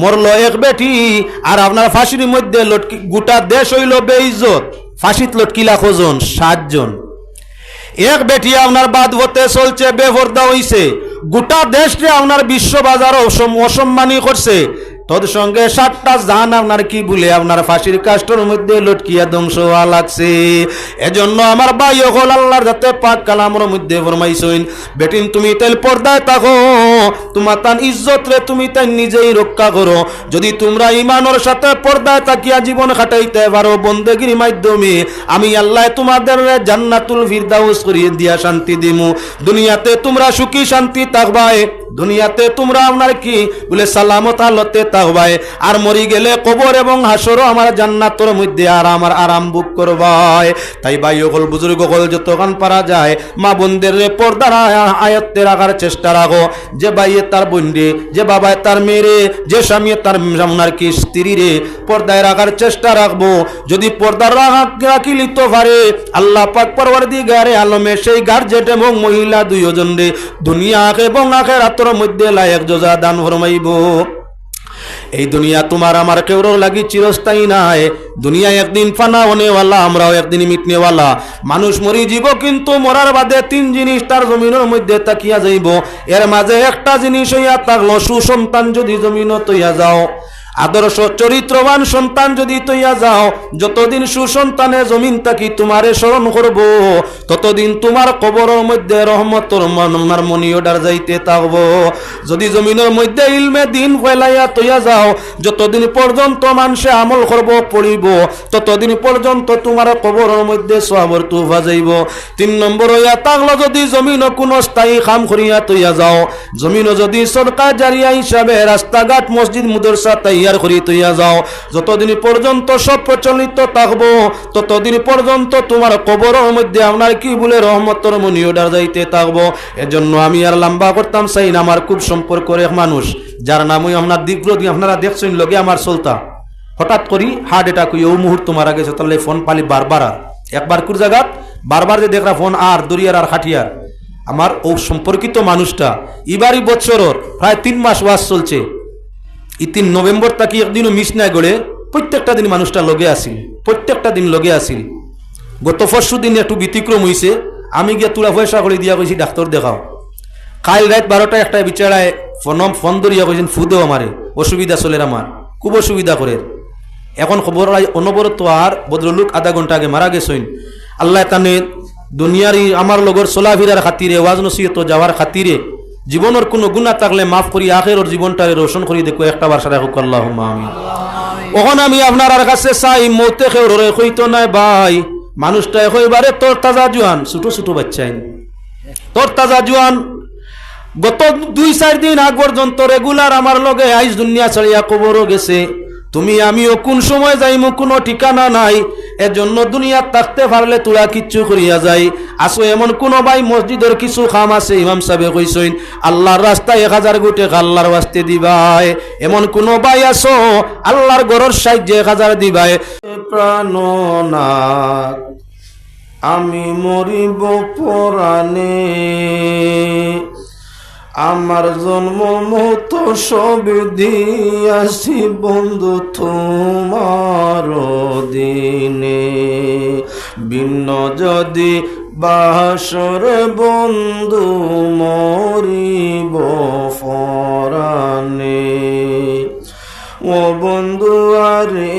মরল এক বেটি, আর আপনার ফাঁসির মধ্যে লটকি, গোটা দেশ হইল বেইজত ফাঁসিত লটকিলা কজন সাতজন এক বেটি আপনার বাদ হতে চলছে বেভর্দা হইছে। গোটা দেশকে আপনার বিশ্ব বাজার অসম্মানী করছে। তোর সঙ্গে সাতটা জান, আপনার কি বলে আপনার ফাঁসির কাস্টর মধ্যে লটকিয়া ধ্বংস হওয়া লাগছে এজন্য আমার ভাই হল আল্লাহর যাতে পাক কালামর মধ্যে ফরমাইছইন বেটিন, তুমি তেল পর্দায় থাকো, তোমার তান ইজ্জত রে তুমি তাই নিজেই রক্ষা করো। যদি তোমরা ইমানের সাথে পর্দায় তাকিয়া জীবন কাটাইতে পারো বন্দেগির মাধ্যমে, আমি আল্লাহ তোমাদের জান্নাতুল ফিরদাউস করিয়ে দিয়া শান্তি দিমু। দুনিয়াতে তোমরা সুখী শান্তি থাকবাই দুনিয়াতে তোমরা আপনার কি? বলে, সালামত আলতে থাকবাই আর মরি গেলে কবর এবং হাসরও আমার জান্নাতর মধ্যে আর আমার আরাম বুক করবাই তাই ভাই সকল বুজুর্গ সকল যতক্ষণ পারা যায়, মা বোনদের পর্দার আয়া- আয়ত্তে রাখার চেষ্টা রাখো। যে ভাইয়ে তার বন্ডে যে বাবায় তার মেয়েরে যে স্বামী তার আপনার কি স্ত্রী রে, পর্দায় রাখার চেষ্টা রাখব। যদি পর্দার রাখা লিত পারে, আল্লাহ পাক পরবার দিগারে আলমে সেই গার্জেট এবং মহিলা দুইজন রে, দুনিয়া এবং আখের রাতর মধ্যে লায়ক যোজা দান ফরমাইব এই দুনিয়া তোমার আমার কেউ লাগি চিরস্থায়ী নাই। দুনিয়া একদিন ফানা হনেওয়ালা আমরাও একদিন মিটনেওয়ালা। মানুষ মরি জীব, কিন্তু মরার বাদে তিন জিনিস তার জমিনের মধ্যে তাকিয়া যাইব। এর মাঝে একটা জিনিস হইয়া লসু সুসন্তান যদি জমিন তৈয়া যাও আদর্শ চরিত্রবান সন্তান যদি তৈয়া যাও, যতদিন সুসন্তানে জমিন তাকি তোমারে স্মরণ করব। ততদিন তোমার কবরের মধ্যে রহমতর মনার মনি অর্ডার যাইতে থাকব। যদি জমিনের মধ্যে ইলমে দিন ফেলাইয়া তৈয়া যাও, যতদিন পর্যন্ত মানুষে আমল করব, পড়িব, ততদিন পর্যন্ত তোমার কবরের মধ্যে সোয়াবর তুফা যাইব। তিন নম্বর হইয়া থাকল যদি জমিন কোনো স্থায়ী কাম করিয়া তৈয়া যাও জমিন যদি সরকার জারিয়া হিসাবে রাস্তাঘাট, মসজিদ, মুদরসা তৈয়ার করি, তৈয়া যাও। যতদিন পর্যন্ত সব প্রচলিত থাকব, ততদিন পর্যন্ত তোমার কবরের মধ্যে আপনার কি বলে রহমতর মনি অর্ডার যাইতে থাকব। এজন্য আমি আর লম্বা করতাম চাই না আমার খুব সম্পর্ক এক মানুষ, যার নাম ওই আপনার দীর্ঘ আপনারা দেখছেন লগে আমার চলতা হঠাৎ করি হার্ট অ্যাটাক হয়ে, ও মুহূর্ত মারা গেছে, তাহলে ফোন পালি বারবার আর। একবার কুর জায়গাত, বারবার যে দেখরা ফোন আর, দরিয়ার আর খাটিয়ার আমার ও সম্পর্কিত মানুষটা, এবারই বছরর প্রায় তিন মাস ওয়াজ চলছে। ই তিন নভেম্বর তাকি একদিনও মিস নাই গড়ে প্রত্যেকটা দিন মানুষটা লগে আসিল প্রত্যেকটা দিন লগে আসিল গত পরশু দিন একটু ব্যতিক্রম হইছে, আমি গিয়ে তুলা পয়সা করে দিয়া কইছি, ডাক্তার দেখাও। কাল রাত বারোটা একটা বিচারায় ফোন ফোন ধরিয়া কইছেন ফুদেও আমারে, অসুবিধা চলে আমার, খুব অসুবিধা করে এখন খবর অনবরত আর ভদ্রলোক আধা ঘণ্টা আগে মারা গেছেন। আল্লাহ তানে দুনিয়ার ই আমার লগর চলাফিরার খাতিরে ওয়াজ নসিহত যাওয়ার খাতিরে জীবনের কোনো গুণা থাকলে মাফ করি আখের জীবনটারে রোশন করি, দেখো একটা বার সারা হোক আল্লাহ আমি ওখানে আমি আপনার কাছে চাই মৌতে খেয়ে কইতো নাই ভাই। মানুষটা এবারে তোর তাজা জুয়ান, ছোট ছোট বাচ্চাইন তোর তাজা জুয়ান, গত দুই চার দিন আগ পর্যন্ত রেগুলার আমার লগে আইস দুনিয়া ছাড়িয়া কবরও গেছে। তুমি, আমিও কোন সময় যাইমু, কোনো ঠিকানা নাই। এজন্য দুনিয়া থাকতে পারলে তোরা কিচ্ছু করিয়া যাই। আসো, এমন কোন ভাই মসজিদের কিছু খাম আছে, ইমাম সাহেব কইসইন, আল্লাহর রাস্তায় এক হাজার গোটে আল্লাহর ওয়াস্তে দিবাই এমন কোন ভাই আসো, আল্লাহর গরর সাহায্যে এক হাজার দিবাই প্রাণনাথ আমি মরিব পরাণে। আমার জন্ম মত সব দিয়াছি বন্ধু তোমার দিনে। ভিন্ন যদি বাসর বন্ধু মরিব ফরানে। ও বন্ধু, আরে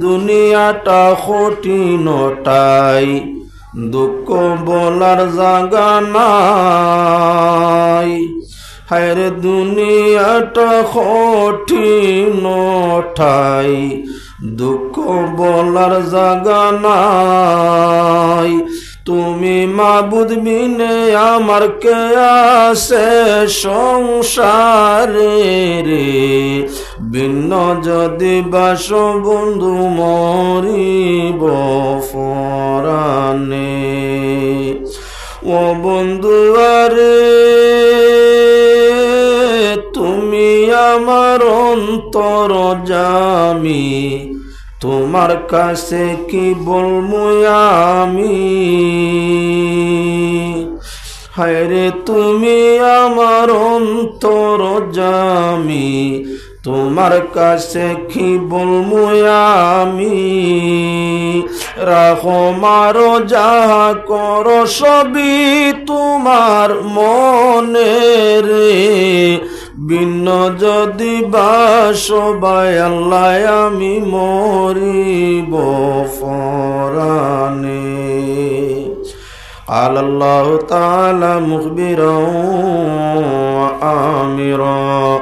দুনিয়াটা কঠিনটাই দুঃখ বলার জাগা নাই। হায়রে দুনিয়াটা কঠিনটাই দুঃখ বলার জাগা নাই। তুমি মাবুদ বিনে আমার কে আছে সংসারে? ভিন্ন যদি বাস বন্ধু মরিব ফরানে। ও বন্ধু, আরে, তুমি আমার অন্তর জামি। তোমার কাছে কি বলব আমি? হায়রে, তুমি আমার অন্তর জামি। তোমার কাছে কি বলবো আমি রাখো মারো যাহা করো সবই তোমার মনে রে ভিন্ন যদি বা সবাই আল্লাহ আমি মরিব ফরানে قال الله تعالى مخبرا وآمرا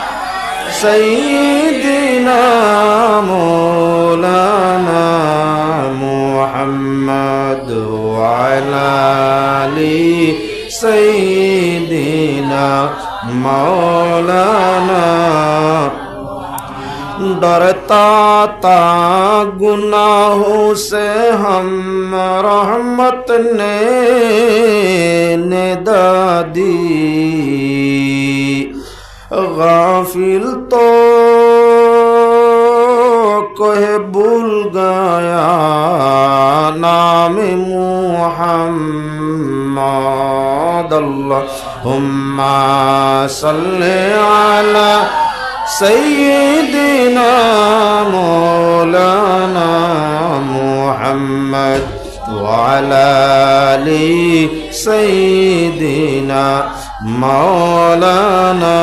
سيدنا مولانا محمد وعلى آل سيدنا مولانا ڈرتا تھا گناہوں سے ہم رحمت نے ندا دی غافل تو کہ بھول گیا نام محمد اللہم صلی علی سیدنا مولانا محمد وعلى آل سيدنا مولانا،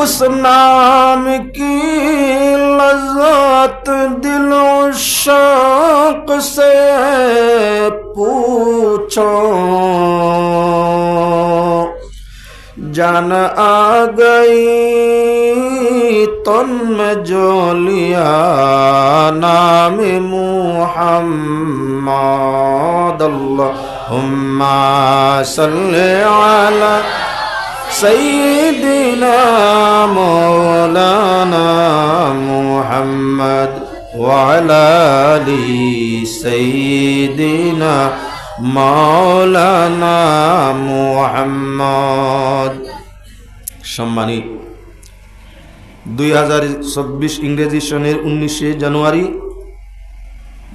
اس نام کی لذات دل و شوق سے پوچھو۔ جان آ گئی تن میں جو لیا نام محمد اللہ۔ اللهم صل على سيدنا مولانا محمد وعلى ال سيدنا মাওলানা মুহাম্মদ সম্মানী, দুই হাজার চব্বিশ ইংরেজি সনের উনিশে জানুয়ারি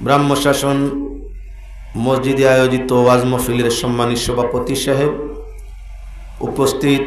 ব্রাহ্মশাসন মসজিদে আয়োজিত ওয়াজ মহফিলের সম্মানিত সভাপতি সাহেব উপস্থিত